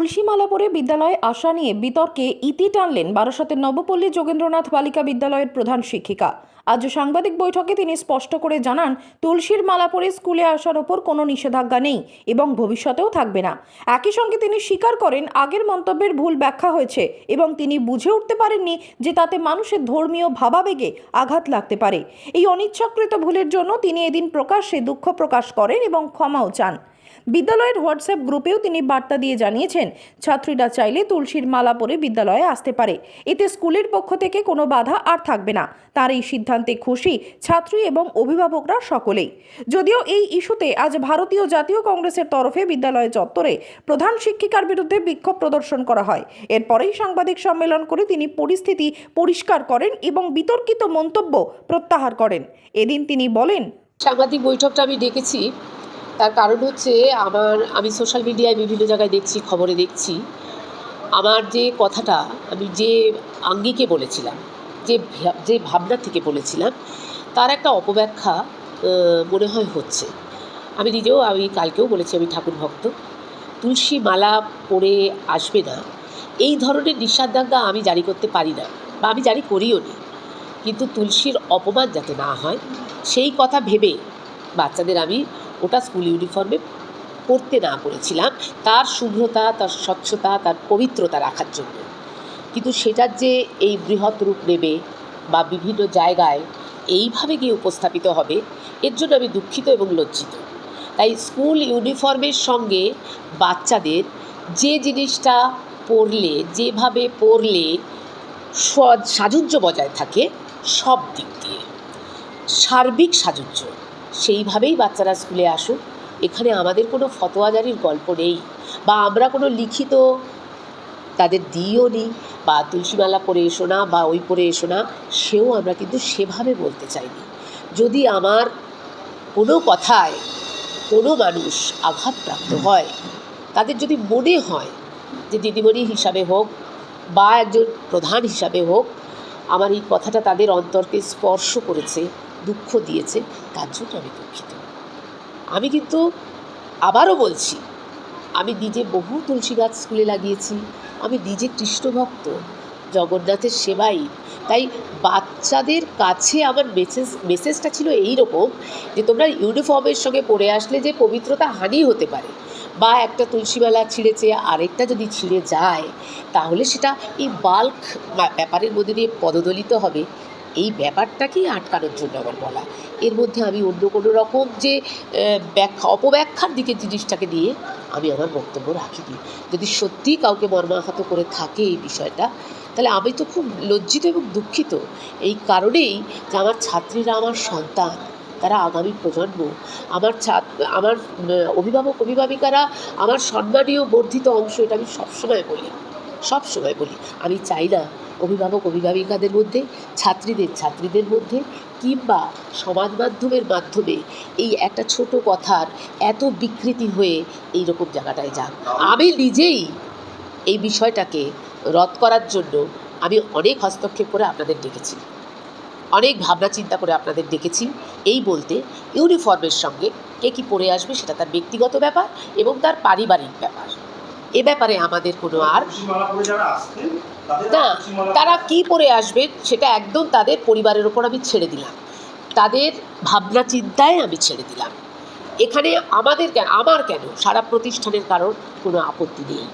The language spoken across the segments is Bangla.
তুলসীমালা পরে বিদ্যালয়ে আসা নিয়ে বিতর্কে ইতি টানলেন বারাসতের নবপল্লী যোগেন্দ্রনাথ বালিকা বিদ্যালয়ের প্রধান শিক্ষিকা। আজ সাংবাদিক বৈঠকে তিনি স্পষ্ট করে জানান, তুলসীর মালা পরে স্কুলে আসার ওপর কোনো নিষেধাজ্ঞা নেই এবং ভবিষ্যতেও থাকবে না। একই সঙ্গে তিনি স্বীকার করেন, আগের মন্তব্যের ভুল ব্যাখ্যা হয়েছে এবং তিনি বুঝে উঠতে পারেননি যে তাতে মানুষের ধর্মীয় ভাবাবেগে আঘাত লাগতে পারে। এই অনিচ্ছাকৃত ভুলের জন্য তিনি এদিন প্রকাশ্যে দুঃখ প্রকাশ করেন এবং ক্ষমাও চান। বিদ্যালয়ের হোয়াটসঅ্যাপ গ্রুপেও তিনি বার্তা দিয়ে জানিয়েছেন, ছাত্রীরা চাইলে তুলসীর মালা পরে বিদ্যালয়ে আসতে পারে। এতে স্কুলের পক্ষ থেকে কোনো বাধা আর থাকবে না। তার এই সিদ্ধান্তে খুশি ছাত্রী এবং অভিভাবকরা সকলেই। যদিও এই ইস্যুতে আজ ভারতীয় জাতীয় কংগ্রেসের তরফে বিদ্যালয় চত্বরে প্রধান শিক্ষিকার বিরুদ্ধে বিক্ষোভ প্রদর্শন করা হয়। এরপরেই সাংবাদিক সম্মেলন করে তিনি পরিস্থিতি পরিষ্কার করেন এবং বিতর্কিত মন্তব্য প্রত্যাহার করেন। এদিন তিনি বলেন, সাংবাদিক বৈঠকটা আমি ডেকেছি তার কারণ হচ্ছে আমার, আমি সোশ্যাল মিডিয়ায় বিভিন্ন জায়গায় দেখছি, খবরে দেখছি। আমার যে কথাটা, আমি যে আঙ্গিকে বলেছিলাম, যে যে ভাবনা থেকে বলেছিলাম, তার একটা অপব্যাখ্যা মনে হয় হচ্ছে। আমি নিজেও, আমি কালকেও বলেছি, আমি ঠাকুর ভক্ত। তুলসী মালা পরে আসবে না। এই ধরনের নিষেধাজ্ঞা আমি জারি করতে পারি না, বা আমি জারি করিও নি। কিন্তু তুলসীর অপমান যাতে না হয়, সেই কথা ভেবে বাচ্চাদের আমি ওটা স্কুল ইউনিফর্মে পড়তে না করেছিলাম তার শুভ্রতা, তার স্বচ্ছতা, তার পবিত্রতা রাখার জন্য। কিন্তু সেটার যে এই বৃহৎ রূপ নেবে বা বিভিন্ন জায়গায় এইভাবে গিয়ে উপস্থাপিত হবে, এর জন্য আমি দুঃখিত এবং লজ্জিত। তাই স্কুল ইউনিফর্মের সঙ্গে বাচ্চাদের যে জিনিসটা পরলে, যেভাবে সজ সাজুজ্য বজায় থাকে, সব দিক দিয়ে। সার্বিক সাজুজ্য সেইভাবেই বাচ্চারা স্কুলে আসুক। এখানে আমাদের কোনো ফতোয়াজারির গল্প নেই বা আমরা কোনো লিখিত তাদের দিইও নি বা তুলসীমালা পরে এসো না বা ওই পরে এসো না, সেও আমরা কিন্তু সেভাবে বলতে চাইনি। যদি আমার কোনো কথায় কোনো মানুষ আঘাতপ্রাপ্ত হয়, তাদের যদি মনে হয় যে দিদিমণি হিসাবে হোক বা একজন প্রধান হিসাবে হোক, আমার এই কথাটা তাদের অন্তরকে স্পর্শ করেছে দুঃখ দিয়েছে, তার জন্য আমি দুঃখিত। আমি কিন্তু আবারও বলছি, আমি নিজে বহু তুলসী গাছ স্কুলে লাগিয়েছি, আমি নিজে কৃষ্ণভক্ত, জগন্নাথের সেবাই। তাই বাচ্চাদের কাছে আমার মেসেজ মেসেজটা ছিল এই রকম যে তোমরা ইউনিফর্মের সঙ্গে পরে আসলে যে পবিত্রতা হানি হতে পারে। বা একটা তুলসীমালা ছিঁড়েছে, আরেকটা যদি ছিঁড়ে যায়, তাহলে সেটা এই বাল্ক ব্যাপারের মধ্যে দিয়ে পদদলিত হবে। এই ব্যাপারটাকেই আটকানোর জন্য আমার বলা। এর মধ্যে আমি অন্য কোনো রকম যে ব্যাখ্যা, অপব্যাখ্যার দিকে জিনিসটাকে নিয়ে আমি আমার বক্তব্য রাখিনি। যদি সত্যিই কাউকে মর্মাহত করে থাকে এই বিষয়টা, তাহলে আমি তো খুব লজ্জিত এবং দুঃখিত। এই কারণেই যে আমার ছাত্রীরা, আমার সন্তান, তারা আগামী প্রজন্ম, আমার ছাত্র আমার অভিভাবক, অভিভাবিকারা, আমার সম্মানীয় বর্ধিত অংশ, এটা আমি সবসময় বলি। সব সময় বলি। আমি চাই না অভিভাবক, অভিভাবিকাদের মধ্যে, ছাত্রীদের ছাত্রীদের মধ্যে কিংবা সমাজ মাধ্যমের মাধ্যমে এই একটা ছোট কথার এত বিকৃতি হয়ে এই রকম জায়গাটায় যান। আমি নিজেই এই বিষয়টাকে রদ করার জন্য আমি অনেক হস্তক্ষেপ করে আপনাদের ডেকেছি। অনেক ভাবনা চিন্তা করে আপনাদের ডেকেছি। এই বলতে ইউনিফর্মের সঙ্গে কে কী পরে আসবে সেটা তার ব্যক্তিগত ব্যাপার এবং তার পারিবারিক ব্যাপার। এ ব্যাপারে আমাদের কোনো আর না তারা কি পরে আসবে সেটা একদম তাদের পরিবারের ওপর আমি ছেড়ে দিলাম। তাদের ভাবনা চিন্তায় আমি ছেড়ে দিলাম। এখানে আমাদের কেন, আমার কেন? সারা প্রতিষ্ঠানের কারণ কোনো আপত্তি নেই।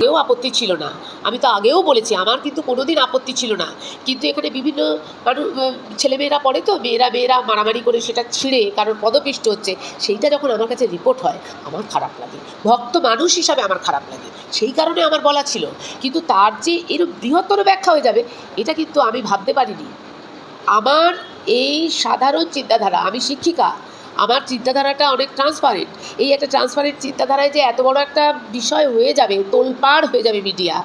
কেউ আপত্তি ছিল না। আমি তো আগেও বলেছি, আমার কিন্তু কোনোদিন আপত্তি ছিল না। কিন্তু এখানে বিভিন্ন মানুষ ছেলেমেয়েরা পড়ে তো, মেয়েরা মেয়েরা মারামারি করে সেটা ছিঁড়ে কারোর পদপিষ্ট হচ্ছে, সেইটা যখন আমার কাছে রিপোর্ট হয়, আমার খারাপ লাগে। ভক্ত মানুষ হিসাবে আমার খারাপ লাগে। সেই কারণে আমার বলা ছিল। কিন্তু তার যে এর বৃহত্তর ব্যাখ্যা হয়ে যাবে, এটা কিন্তু আমি ভাবতে পারিনি। আমার এই সাধারণ চিন্তাধারা, আমি শিক্ষিকা আমার চিন্তাধারাটা অনেক ট্রান্সপারেন্ট এই একটা ট্রান্সপারেন্ট চিন্তাধারায় যে এত বড় একটা বিষয় হয়ে যাবে, তোলপাড় হয়ে যাবে মিডিয়া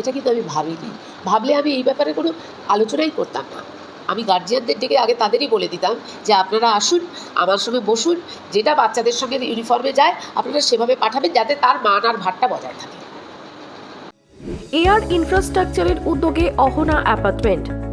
এটা কিন্তু আমি ভাবিনি। ভাবলে আমি এই ব্যাপারে কোনো আলোচনাই করতাম না। আমি গার্জিয়ানদের ডেকে আগে তাদেরই বলে দিতাম যে, আপনারা আসুন, আমার সঙ্গে বসুন, যেটা বাচ্চাদের সঙ্গে ইউনিফর্মে যায়, আপনারা সেভাবে পাঠাবেন যাতে তার মান আর ভারটা বজায় থাকে। এয়ার ইনফ্রাস্ট্রাকচারের উদ্যোগে অহনা অ্যাপার্টমেন্ট